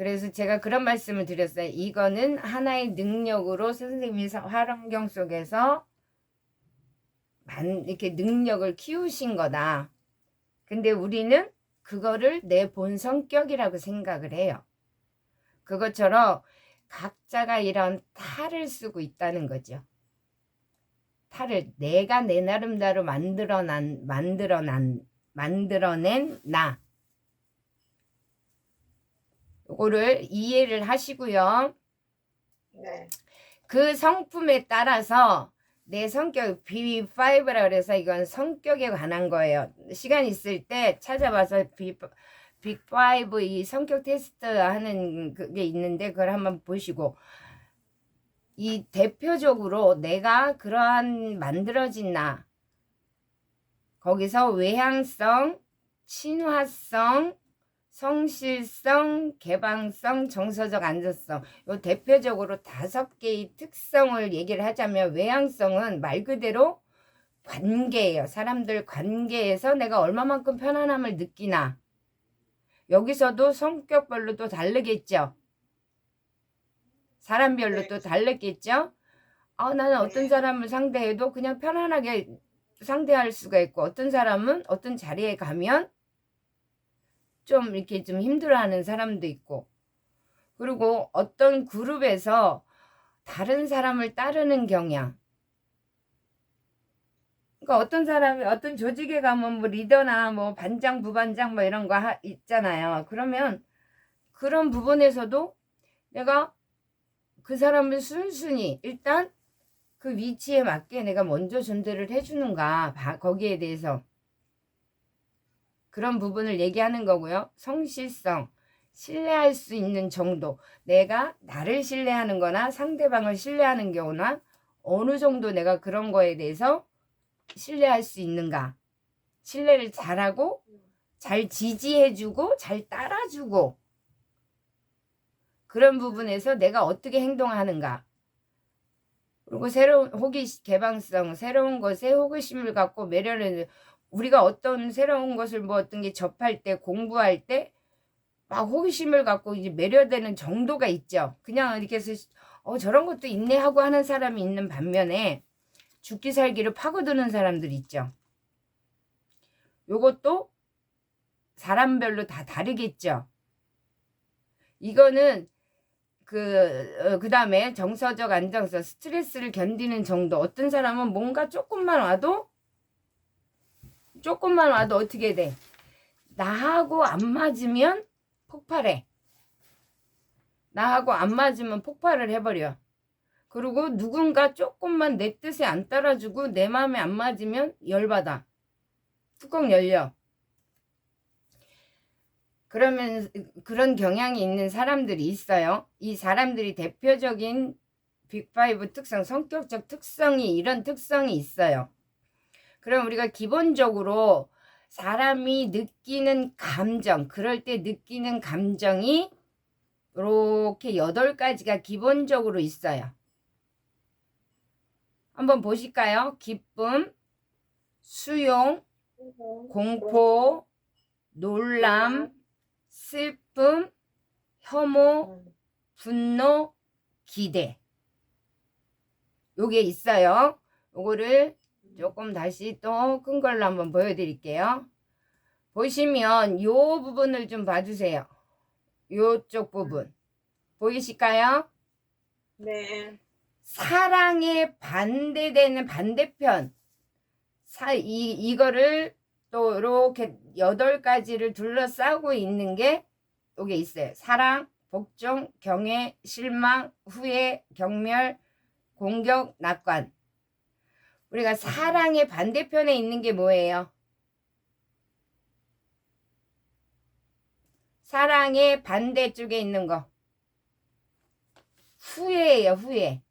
그래서 제가 그런 말씀을 드렸어요. 이거는 하나의 능력으로 선생님이 사- 활환경 속에서 만- 이렇게 능력을 키우신 거다. 근데 우리는 그거를 내 본 성격이라고 생각을 해요. 그것처럼 각자가 이런 탈을 쓰고 있다는 거죠. 탈을 내가 내 나름대로 만들어난 만들어난 만들어낸 나. 요거를 이해를 하시고요. 네. 그 성품에 따라서 내 성격 B5라 그래서 이건 성격에 관한 거예요. 시간 있을 때 찾아봐서 B B5 이 성격 테스트 하는 그게 있는데 그걸 한번 보시고 이 대표적으로 내가 그러한 만들어진 나 거기서 외향성, 친화성, 성실성, 개방성, 정서적 안정성 요 대표적으로 다섯 개의 특성을 얘기를 하자면 외향성은 말 그대로 관계예요. 사람들 관계에서 내가 얼마만큼 편안함을 느끼나. 여기서도 성격별로 또 다르겠죠. 사람별로 네. 또 다르겠죠. 아, 나는 어떤 네. 사람을 상대해도 그냥 편안하게 상대할 수가 있고 어떤 사람은 어떤 자리에 가면 좀 이렇게 좀 힘들어하는 사람도 있고. 그리고 어떤 그룹에서 다른 사람을 따르는 경향. 그러니까 어떤 사람이 어떤 조직에 가면 뭐 리더나 뭐 반장 부반장 뭐 이런 거 하- 있잖아요. 그러면 그런 부분에서도 내가 그 사람을 순순히 일단 그 위치에 맞게 내가 먼저 존재를 해주는가 봐- 거기에 대해서 그런 부분을 얘기하는 거고요. 성실성, 신뢰할 수 있는 정도. 내가 나를 신뢰하는 거나 상대방을 신뢰하는 경우나 어느 정도 내가 그런 거에 대해서 신뢰할 수 있는가. 신뢰를 잘하고 잘 지지해주고 잘 따라주고 그런 부분에서 내가 어떻게 행동하는가. 그리고 새로운 호기 개방성, 새로운 것에 호기심을 갖고 매료를 우리가 어떤 새로운 것을 뭐 어떤 게 접할 때 공부할 때 막 호기심을 갖고 이제 매료되는 정도가 있죠. 그냥 이렇게 해서 어 저런 것도 있네 하고 하는 사람이 있는 반면에 죽기 살기를 파고드는 사람들 있죠. 요것도 사람별로 다 다르겠죠. 이거는 그, 어, 그 다음에 정서적 안정성, 스트레스를 견디는 정도. 어떤 사람은 뭔가 조금만 와도, 조금만 와도 어떻게 돼? 나하고 안 맞으면 폭발해. 나하고 안 맞으면 폭발을 해버려. 그리고 누군가 조금만 내 뜻에 안 따라주고 내 마음에 안 맞으면 열받아. 뚜껑 열려. 그러면 그런 경향이 있는 사람들이 있어요. 이 사람들이 대표적인 빅5 특성, 성격적 특성이 이런 특성이 있어요. 그럼 우리가 기본적으로 사람이 느끼는 감정, 그럴 때 느끼는 감정이 이렇게 여덟 가지가 기본적으로 있어요. 한번 보실까요? 기쁨, 수용, 공포, 놀람, 슬픔, 혐오, 분노, 기대. 요게 있어요. 요거를 조금 다시 또 큰 걸로 한번 보여드릴게요. 보시면 요 부분을 좀 봐주세요. 요쪽 부분. 보이실까요? 네. 사랑에 반대되는 반대편. 사, 이, 이거를 또 이렇게 여덟 가지를 둘러싸고 있는 게 요게 있어요. 사랑, 복종, 경애, 실망, 후회, 경멸, 공격, 낙관. 우리가 사랑의 반대편에 있는 게 뭐예요? 사랑의 반대쪽에 있는 거. 후회예요, 후회.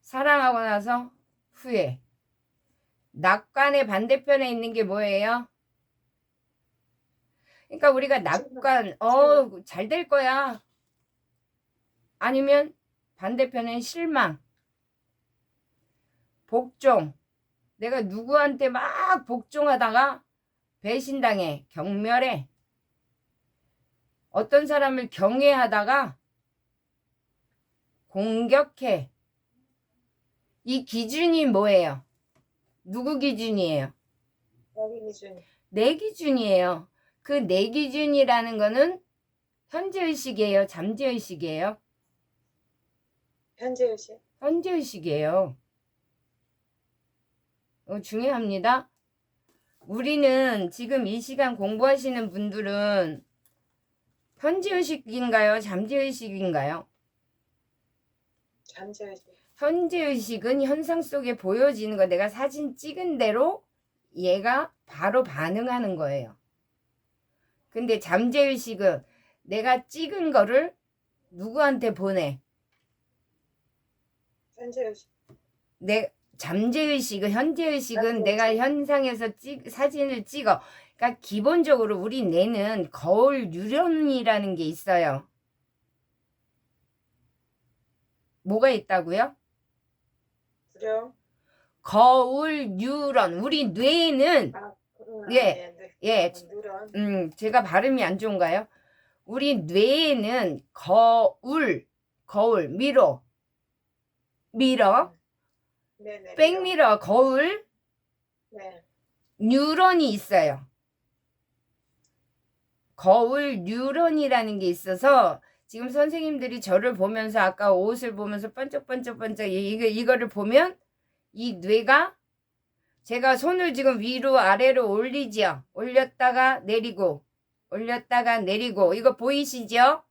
사랑하고 나서 후회. 낙관의 반대편에 있는 게 뭐예요? 그러니까 우리가 낙관, 어, 잘 될 거야. 아니면 반대편엔 실망. 복종. 내가 누구한테 막 복종하다가 배신당해, 경멸해. 어떤 사람을 경외하다가 공격해. 이 기준이 뭐예요? 누구 기준이에요? 여기 기준. 내 기준이에요. 그 내 기준이라는 거는 현재의식이에요? 잠재의식이에요? 현재 의식. 현재의식이에요. 어, 중요합니다. 우리는 지금 이 시간 공부하시는 분들은 현재의식인가요? 잠재의식인가요? 잠재 의식. 현재의식은 현상 속에 보여지는 거 내가 사진 찍은 대로 얘가 바로 반응하는 거예요. 근데 잠재의식은 내가 찍은 거를 누구한테 보내? 현재 의식. 내 잠재의식은 현재의식은 잠재의식. 내가 현상에서 찍 사진을 찍어. 그러니까 기본적으로 우리 뇌는 거울 유련이라는 게 있어요. 뭐가 있다고요? 두려움. 거울 뉴런. 우리 뇌는 아, 음, 예, 네, 네. 예. 음, 제가 발음이 안 좋은가요? 우리 뇌에는 거울, 거울, 미러, 미러, 네네. 백미러, 거울, 네. 뉴런이 있어요. 거울 뉴런이라는 게 있어서 지금 선생님들이 저를 보면서 아까 옷을 보면서 이- 이거 이거를 보면 이 뇌가 제가 손을 지금 위로 아래로 올리지요. 올렸다가 내리고 올렸다가 내리고 이거 보이시죠?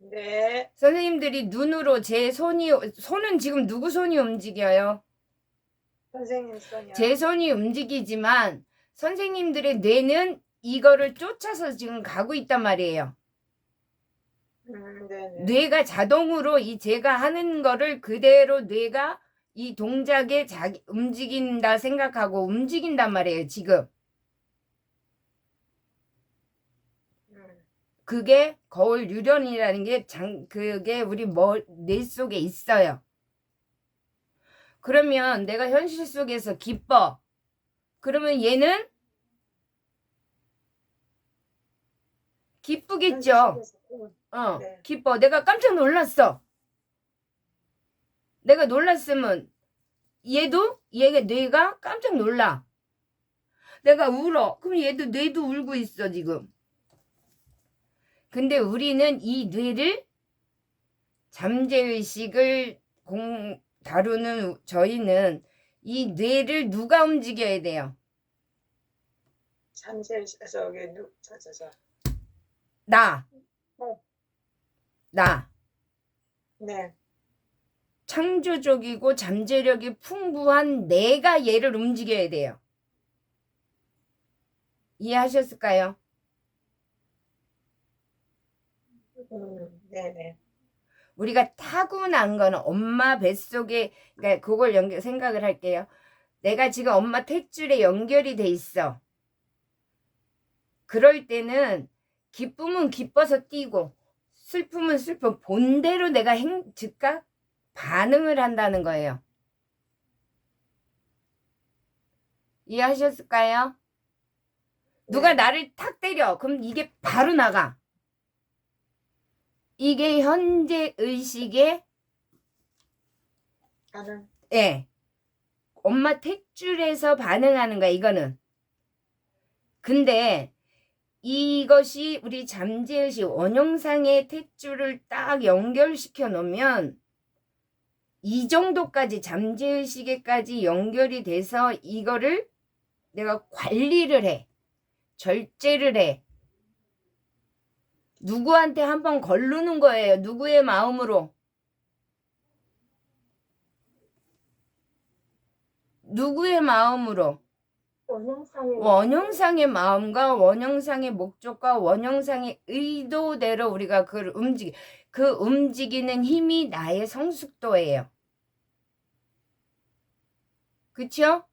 네. 선생님들이 눈으로 제 손이 손은 지금 누구 손이 움직여요? 선생님 손이요. 제 손이 움직이지만 선생님들의 뇌는 이거를 쫓아서 지금 가고 있단 말이에요. 음, 네네. 뇌가 자동으로 이 제가 하는 거를 그대로 뇌가 이 동작에 자기 움직인다 생각하고 움직인단 말이에요, 지금. 그게 거울 유련이라는 게 장, 그게 우리 머, 뇌 속에 있어요. 그러면 내가 현실 속에서 기뻐. 그러면 얘는 기쁘겠죠. 어, 네. 기뻐. 내가 깜짝 놀랐어. 내가 놀랐으면 얘도 얘가 뇌가 깜짝 놀라. 내가 울어. 그럼 얘도 뇌도 울고 있어 지금. 근데 우리는 이 뇌를 잠재의식을 공 다루는 저희는 이 뇌를 누가 움직여야 돼요? 잠재 의식. 저기 누, 저, 저, 저. 나. 어. 나. 네. 창조적이고 잠재력이 풍부한 내가 얘를 움직여야 돼요. 이해하셨을까요? 음, 네네. 우리가 타고난 거는 엄마 뱃속에 그러니까 그걸 연결 생각을 할게요. 내가 지금 엄마 탯줄에 연결이 돼 있어. 그럴 때는 기쁨은 기뻐서 뛰고 슬픔은 슬픔 본대로 내가 행 즉각 반응을 한다는 거예요. 이해하셨을까요? 누가 네. 나를 탁 때려. 그럼 이게 바로 나가. 이게 현재 의식의 반응. 예. 엄마 탯줄에서 반응하는 거야, 이거는. 근데 이것이 우리 잠재의식 원형상의 탯줄을 딱 연결시켜 놓으면 이 정도까지 잠재의식에까지 연결이 돼서 이거를 내가 관리를 해. 절제를 해. 누구한테 한번 걸르는 거예요. 누구의 마음으로. 누구의 마음으로. 원형상의 원형상의 마음과 원형상의 목적과 원형상의 의도대로 우리가 그걸 움직이 그 움직이는 힘이 나의 성숙도예요. 그쵸?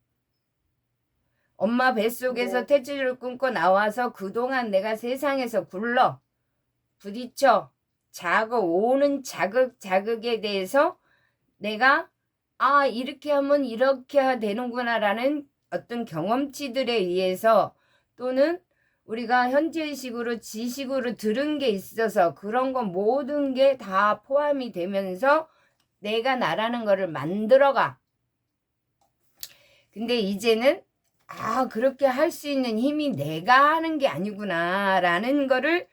엄마 뱃속에서 네. 태질을 끊고 나와서 그동안 내가 세상에서 굴러 부딪혀 자극 오는 자극 자극에 대해서 내가 아 이렇게 하면 이렇게 되는구나라는 어떤 경험치들에 의해서 또는 우리가 현재의식으로 지식으로 들은 게 있어서 그런 건 모든 게 다 포함이 되면서 내가 나라는 거를 만들어가. 근데 이제는 아, 그렇게 할 수 있는 힘이 내가 하는 게 아니구나라는 거를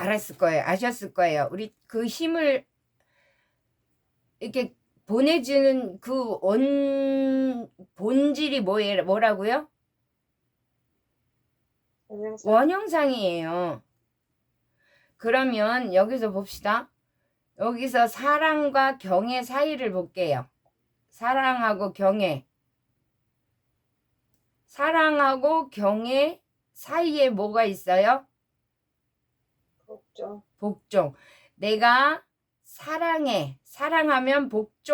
알았을 거예요. 아셨을 거예요. 우리 그 힘을 이렇게 보내주는 그 원 본질이 뭐예 뭐라고요? 원형상. 원형상이에요. 그러면 여기서 봅시다. 여기서 사랑과 경의 사이를 볼게요. 사랑하고 경의. 사랑하고 경의 사이에 뭐가 있어요? 복종. 복종. 내가 사랑해. 사랑하면 복종.